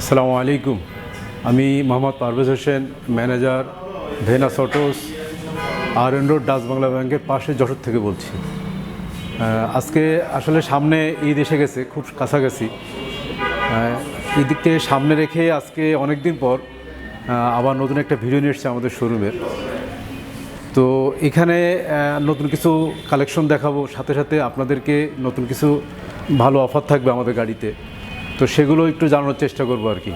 আসসালামু আলাইকুম। আমি Mohammad Parvez Hossain, manager Venus Autos R N road, Dutch Bangla ব্যাংকের পাশে যশোর থেকে বলছি। আজকে আসলে সামনে ঈদ এসে গেছে, খুব কাছাকাছি। ঈদকে সামনে রেখে আজকে অনেক দিন পর আবার নতুন একটা ভিডিও নিয়ে এসছে আমাদের শোরুমের। তো এখানে নতুন কিছু কালেকশন দেখাবো, সাথে সাথে আপনাদেরকে নতুন কিছু ভালো অফার থাকবে আমাদের গাড়িতে। তো সেগুলো একটু জানানোর চেষ্টা করব আর কি।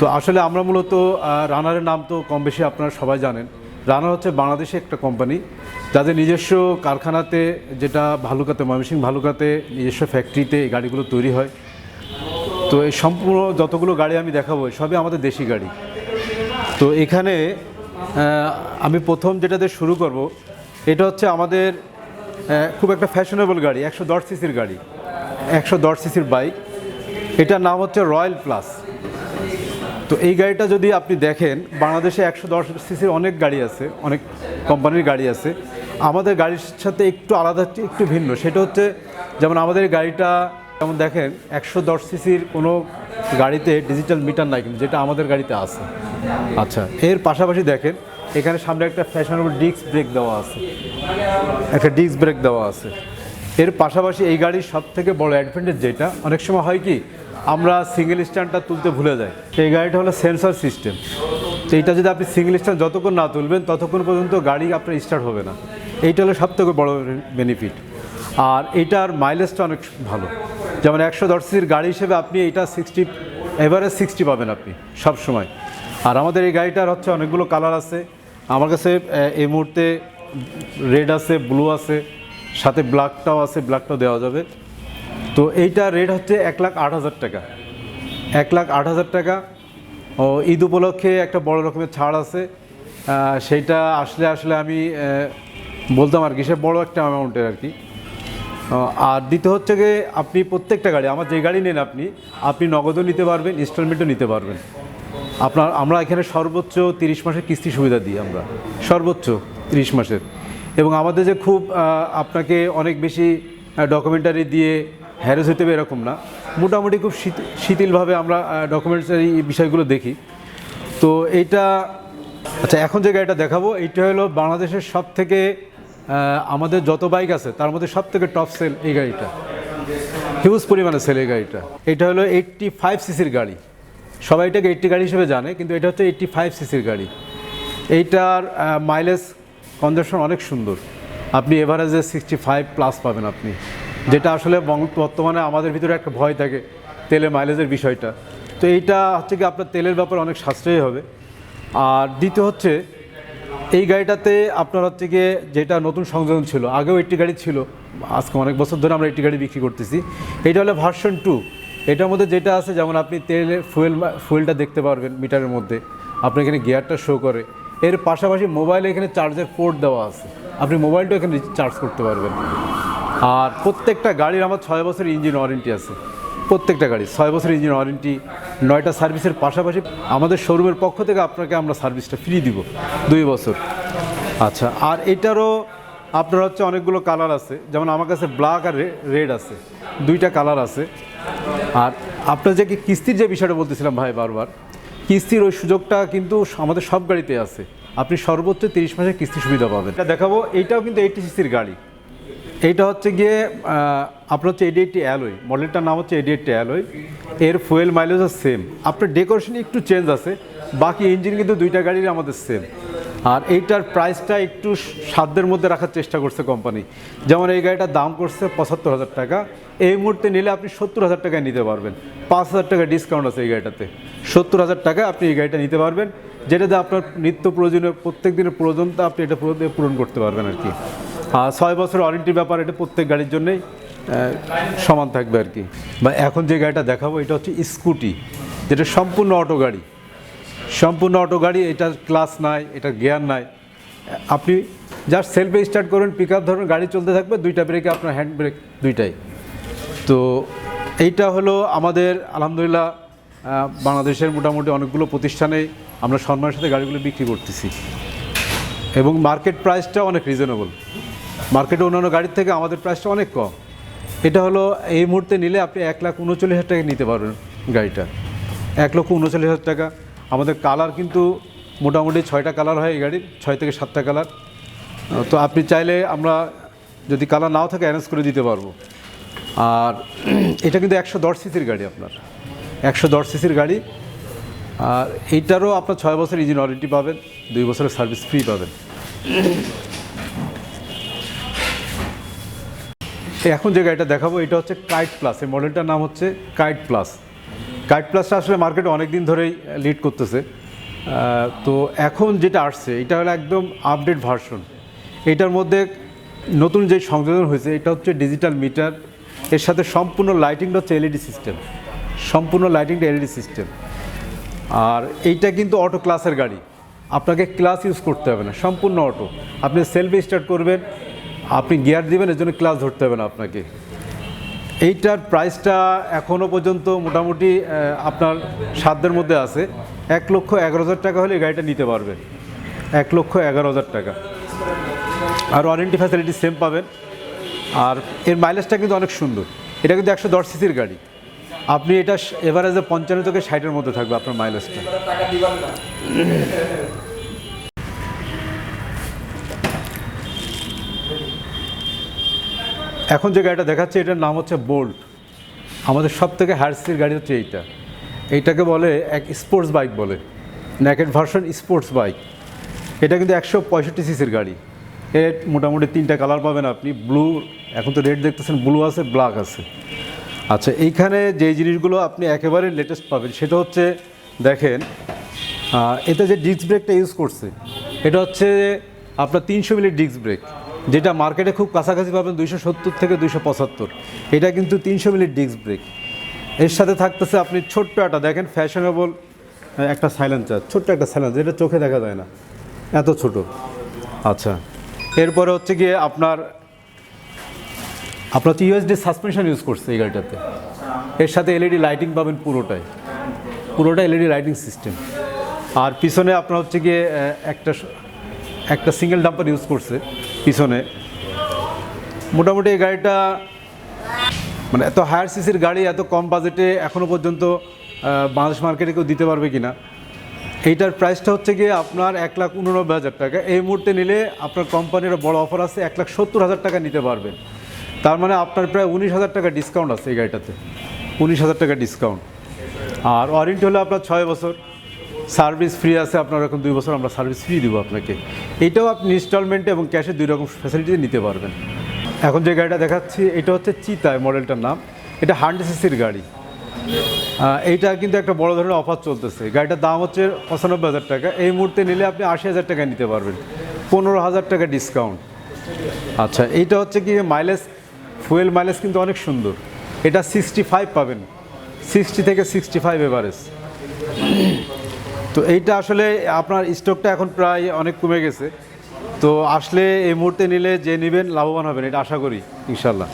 তো আসলে আমরা মূলত রানারের নাম তো কম বেশি আপনারা সবাই জানেন। রানার হচ্ছে বাংলাদেশে একটা কোম্পানি, যাদের নিজস্ব কারখানাতে যেটা ভালুকাতে, ময়মনসিংহ ভালুকাতে নিজস্ব ফ্যাক্টরিতে এই গাড়িগুলো তৈরি হয়। তো এই সম্পূর্ণ যতগুলো গাড়ি আমি দেখাবো সবই আমাদের দেশি গাড়ি। তো এখানে আমি প্রথম যেটাতে শুরু করব, এটা হচ্ছে আমাদের খুব একটা ফ্যাশনেবল গাড়ি, একশো দশ সিসির গাড়ি, একশো দশ সিসির বাইক এটার নাম হচ্ছে রয়্যাল প্লাস। তো এই গাড়িটা যদি আপনি দেখেন, বাংলাদেশে একশো দশ সিসির অনেক গাড়ি আছে, অনেক কোম্পানির গাড়ি আছে। আমাদের গাড়ির সাথে একটু আলাদা, একটু ভিন্ন। সেটা হচ্ছে, যেমন আমাদের গাড়িটা, যেমন দেখেন, একশো দশ সিসির কোনো গাড়িতে ডিজিটাল মিটার নাই কিন্তু, যেটা আমাদের গাড়িতে আছে। আচ্ছা এর পাশাপাশি দেখেন, এখানে সামনে একটা ফ্যাশনেবল ডিস্ক ব্রেক দেওয়া আছে। একটা ডিস্ক ব্রেক দেওয়া আছে। এর পাশাপাশি এই গাড়ির সব থেকে বড় অ্যাডভান্টেজ যেটা, অনেক সময় হয় কি আমরা সিঙ্গেল স্ট্যান্ডটা তুলতে ভুলে যাই। এই গাড়িটা হলো সেন্সর সিস্টেম। তো এইটা যদি আপনি সিঙ্গেল স্ট্যান্ড যতক্ষণ না তুলবেন, ততক্ষণ পর্যন্ত গাড়ি আপনার স্টার্ট হবে না। এইটা হলো সব থেকে বড় বেনিফিট আর এইটার মাইলেজটা অনেক ভালো। যেমন একশো দশ সিসির গাড়ি হিসেবে আপনি এইটা সিক্সটি এভারেজ সিক্সটি পাবেন আপনি সব সময় আর আমাদের এই গাড়িটার হচ্ছে অনেকগুলো কালার আছে। আমার কাছে এই মুহূর্তে রেড আছে ব্লু আছে, সাথে ব্ল্যাকটাও আছে ব্ল্যাকটাও দেওয়া যাবে। তো এইটা রেট হচ্ছে এক লাখ আট হাজার টাকা। এক লাখ আট হাজার টাকা। ও, ঈদ উপলক্ষে একটা বড় রকমের ছাড় আছে। সেইটা আসলে আসলে আমি বলতাম আর কি, সে বড় একটা অ্যামাউন্টের আর কি। আর দ্বিতীয় হচ্ছে গিয়ে, আপনি প্রত্যেকটা গাড়ি, আমার যে গাড়ি নেন আপনি আপনি নগদও নিতে পারবেন ইনস্টলমেন্টও নিতে পারবেন। আপনার, আমরা এখানে সর্বোচ্চ তিরিশ মাসের কিস্তি সুবিধা দিই আমরা। সর্বোচ্চ তিরিশ মাসের। এবং আমাদের যে খুব আপনাকে অনেক বেশি ডকুমেন্টারি দিয়ে হ্যারেস হতে হবে এরকম না। মোটামুটি খুব শিথিলভাবে আমরা ডকুমেন্টারি বিষয়গুলো দেখি। তো এইটা আচ্ছা এখন যে গাড়িটা দেখাবো, এইটা হলো বাংলাদেশের সব থেকে আমাদের যত বাইক আছে, তার মধ্যে সব থেকে টপ সেল এই গাড়িটা। হিউজ পরিমাণে সেল এই গাড়িটা। এটা হলো এইট্টি ফাইভ সিসির গাড়ি। সবাই এটাকে এইট্টি গাড়ি হিসেবে জানে, কিন্তু এটা হচ্ছে এইট্টি ফাইভ সিসির গাড়ি। এইটার মাইলেজ কনজাকশন অনেক সুন্দর। আপনি এভারেজে সিক্সটি ফাইভ প্লাস পাবেন আপনি। যেটা আসলে বর্তমানে আমাদের ভিতরে একটা ভয় থাকে তেলে মাইলেজের বিষয়টা। তো এইটা হচ্ছে কি আপনার তেলের ব্যাপারে অনেক সাশ্রয়ী হবে। আর দ্বিতীয় হচ্ছে, এই গাড়িটাতে আপনার হচ্ছে গিয়ে যেটা নতুন সংযোজন ছিল, আগেও একটি গাড়ি ছিল, আজকে অনেক বছর ধরে আমরা একটি গাড়ি বিক্রি করতেছি। এটা হলো ভার্সন টু এটার মধ্যে যেটা আছে, যেমন আপনি তেলের ফুয়েল ফুয়েলটা দেখতে পারবেন মিটারের মধ্যে। আপনার এখানে গিয়ারটা শো করে। এর পাশাপাশি মোবাইলে এখানে চার্জের পোর্ট দেওয়া আছে। আপনি মোবাইলটাও এখানে চার্জ করতে পারবেন। আর প্রত্যেকটা গাড়ির আমার ছয় বছর ইঞ্জিন ওয়ারেন্টি আছে। প্রত্যেকটা গাড়ি ছয় বছর ইঞ্জিন ওয়ারেন্টি নয়টা সার্ভিসের পাশাপাশি আমাদের শোরুমের পক্ষ থেকে আপনাকে আমরা সার্ভিসটা ফ্রি দিব দুই বছর। আচ্ছা আর এটারও আপনার হচ্ছে অনেকগুলো কালার আছে। যেমন আমার কাছে ব্ল্যাক আর রেড আছে। দুইটা কালার আছে। আর আপনার যে কিস্তির যে বিষয়টা বলতেছিলাম ভাই বারবার, কিস্তির ওই সুযোগটা কিন্তু আমাদের সব গাড়িতে আছে। আপনি সর্বোচ্চ তিরিশ মাসের কিস্তি সুবিধা পাবেন। এটা দেখাবো এইটাও কিন্তু এইটি সিসির গাড়ি। এইটা হচ্ছে গিয়ে আপনার হচ্ছে এডি এইটটি অ্যালোয় মডেলটার নাম হচ্ছে এডি এইটটি অ্যালোয় এর ফুয়েল মাইলেজও সেম আপনার ডেকোরেশনে একটু চেঞ্জ আছে। বাকি ইঞ্জিন কিন্তু দুইটা গাড়ির আমাদের সেম আর এইটার প্রাইসটা একটু সাধ্যের মধ্যে রাখার চেষ্টা করছে কোম্পানি যেমন এই গাড়িটার দাম করছে পঁচাত্তর হাজার টাকা। এই মুহূর্তে নিলে আপনি সত্তর হাজার টাকায় নিতে পারবেন। পাঁচ হাজার টাকা ডিসকাউন্ট আছে এই গাড়িটাতে। সত্তর হাজার টাকা আপনি এই গাড়িটা নিতে পারবেন। যেটাতে আপনার নিত্য প্রয়োজনীয় প্রত্যেক দিনের প্রয়োজনটা আপনি এটা পূরণ করতে পারবেন আর কি। আর ছয় বছর ওয়ারেন্টির ব্যাপার, এটা প্রত্যেক গাড়ির জন্যই সমান থাকবে আর কি। বা এখন যে গাড়িটা দেখাবো, এটা হচ্ছে স্কুটি, যেটা সম্পূর্ণ অটো গাড়ি। সম্পূর্ণ অটো গাড়ি, এটা ক্লাস নাই, এটা গিয়ার নাই। আপনি জাস্ট সেলফে স্টার্ট করবেন পিক আপ ধরুন, গাড়ি চলতে থাকবে, দুইটা ব্রেকে আপনার হ্যান্ড ব্রেক দুইটাই। তো এইটা হলো আমাদের, আলহামদুলিল্লাহ বাংলাদেশের মোটামুটি অনেকগুলো প্রতিষ্ঠানে আমরা সম্মানের সাথে গাড়িগুলো বিক্রি করতেছি। এবং মার্কেট প্রাইসটা অনেক রিজনেবল মার্কেটে অন্যান্য গাড়ির থেকে আমাদের প্রাইসটা অনেক কম। এটা হলো এই মুহূর্তে নিলে আপনি এক লাখ উনচল্লিশ হাজার টাকা নিতে পারবেন গাড়িটা। এক লক্ষ উনচল্লিশ হাজার টাকা। আমাদের কালার কিন্তু মোটামুটি ছয়টা কালার হয় এই গাড়ির, ছয় থেকে সাতটা কালার তো আপনি চাইলে আমরা যদি কালার নাও থাকে অ্যারেঞ্জ করে দিতে পারব। আর এটা কিন্তু একশো দশ সিসির গাড়ি আপনার। একশো দশ সিসির গাড়ি। আর এইটারও আপনার ছয় বছর ইঞ্জিন ওয়ারেন্টি পাবেন, দুই বছরের সার্ভিস ফ্রি পাবেন। এখন যে গাড়িটা দেখাবো, এটা হচ্ছে কাইট প্লাস এই মডেলটার নাম হচ্ছে কাইট প্লাস কাইট প্লাসটা আসলে মার্কেটে অনেক দিন ধরেই লিড করতেছে। তো এখন যেটা আসছে, এটা হলো একদম আপডেট ভার্সন এটার মধ্যে নতুন যে সংযোজন হয়েছে, এটা হচ্ছে ডিজিটাল মিটার এর সাথে সম্পূর্ণ লাইটিংটা হচ্ছে এলইডি সিস্টেম সম্পূর্ণ লাইটিংটা এলইডি সিস্টেম আর এইটা কিন্তু অটো ক্লাসের গাড়ি। আপনাকে ক্লাস ইউজ করতে হবে না, সম্পূর্ণ অটো আপনি সেলফি স্টার্ট করবেন আপনি গিয়ার দিবেন, এর জন্য ক্লাস ধরতে হবে না আপনাকে। এইটার প্রাইসটা এখনও পর্যন্ত মোটামুটি আপনার সাধ্যের মধ্যে আছে। এক লক্ষ এগারো হাজার টাকা হলে গাড়িটা নিতে পারবেন এক লক্ষ এগারো হাজার টাকা। আর ওয়ারেন্টি ফ্যাসিলিটি সেম পাবেন। আর এর মাইলেজটা কিন্তু অনেক সুন্দর। এটা কিন্তু একশো দশ সিসির গাড়ি। আপনি এটা এভারেজে পঞ্চান্ন থেকে ষাটের মধ্যে থাকবে আপনার মাইলেজটা এখন যে গাড়িটা দেখাচ্ছে, এটার নাম হচ্ছে বোল্ট আমাদের সব থেকে হায়ার গাড়ি হচ্ছে এইটা। এইটাকে বলে এক স্পোর্টস বাইক বলে। ন্যাকেট ভার্সন স্পোর্টস বাইক এটা কিন্তু একশো পঁয়ষট্টি সিসির গাড়ি। এর মোটামুটি তিনটা কালার পাবেন আপনি। ব্লু এখন তো রেড দেখতেছেন ব্লু আছে ব্ল্যাক আছে। আচ্ছা এইখানে যে জিনিসগুলো আপনি একেবারে লেটেস্ট পাবেন, সেটা হচ্ছে, দেখেন এতে যে ডিস্ক ব্রেকটা ইউজ করছে, এটা হচ্ছে আপনার তিনশো মিলি ডিস্ক ব্রেক যেটা মার্কেটে খুব কাছাকাছি পাবেন দুইশো সত্তর থেকে দুইশো পঁচাত্তর। এটা কিন্তু তিনশো মিলি ডিস্ক ব্রেক এর সাথে থাকতেছে আপনি ছোট্ট একটা, দেখেন ফ্যাশনেবল একটা সাইলেন্সার ছোট্ট একটা সাইলেন্সার এটা চোখে দেখা যায় না। এত ছোট। আচ্ছা। এরপরে হচ্ছে গিয়ে আপনার আপনার তো ইউএসডি সাসপেনশন ইউজ করছে এই গাড়িটাতে। এর সাথে এলইডি লাইটিং পাবেন পুরোটাই। পুরোটা এলইডি লাইটিং সিস্টেম আর পিছনে আপনার হচ্ছে গিয়ে একটা একটা সিঙ্গেল ডাম্পার ইউজ করছে পিছনে। মোটামুটি এই গাড়িটা মানে এত হায়ার সিসির গাড়ি, এত কম বাজেটে এখনও পর্যন্ত বাংলাদেশ মার্কেটে কেউ দিতে পারবে কি না এইটার প্রাইসটা হচ্ছে গিয়ে আপনার এক লাখ উননব্বই হাজার টাকা। এই মুহূর্তে নিলে আপনার কোম্পানির বড় অফার আছে, এক লাখ সত্তর হাজার টাকা নিতে পারবেন তার মানে আপনার প্রায় উনিশ হাজার টাকা ডিসকাউন্ট আছে এই গাড়িটাতে। উনিশ হাজার টাকা ডিসকাউন্ট আর ওয়ারেন্টি হলো আপনার ছয় বছর। সার্ভিস ফ্রি আছে, আপনার এখন দুই বছর আমরা সার্ভিস ফ্রি দেবো আপনাকে। এটাও আপনি ইনস্টলমেন্টে এবং ক্যাশে দুই রকম ফ্যাসিলিটি নিতে পারবেন। এখন যে গাড়িটা দেখাচ্ছি, এটা হচ্ছে চিতায় মডেলটার নাম। এটা হান্ড্রেড সিসির গাড়ি। এইটা কিন্তু একটা বড় ধরনের অফার চলতেছে। গাড়িটার দাম হচ্ছে পঁচানব্বই হাজার টাকা। এই মুহূর্তে নিলে আপনি আশি হাজার টাকা নিতে পারবেন। পনেরো হাজার টাকা ডিসকাউন্ট আচ্ছা এইটা হচ্ছে কি মাইলেজ ফুয়েল মাইলেজ কিন্তু অনেক সুন্দর। এটা সিক্সটি ফাইভ পাবেন। সিক্সটি থেকে সিক্সটি ফাইভ এভারেজ তো এইটা আসলে আপনার স্টকটা এখন প্রায় অনেক কমে গেছে। তো আসলে এই মুহূর্তে নিলে যে নেবেন, লাভবান হবেন, এটা আশা করি ইনশাল্লাহ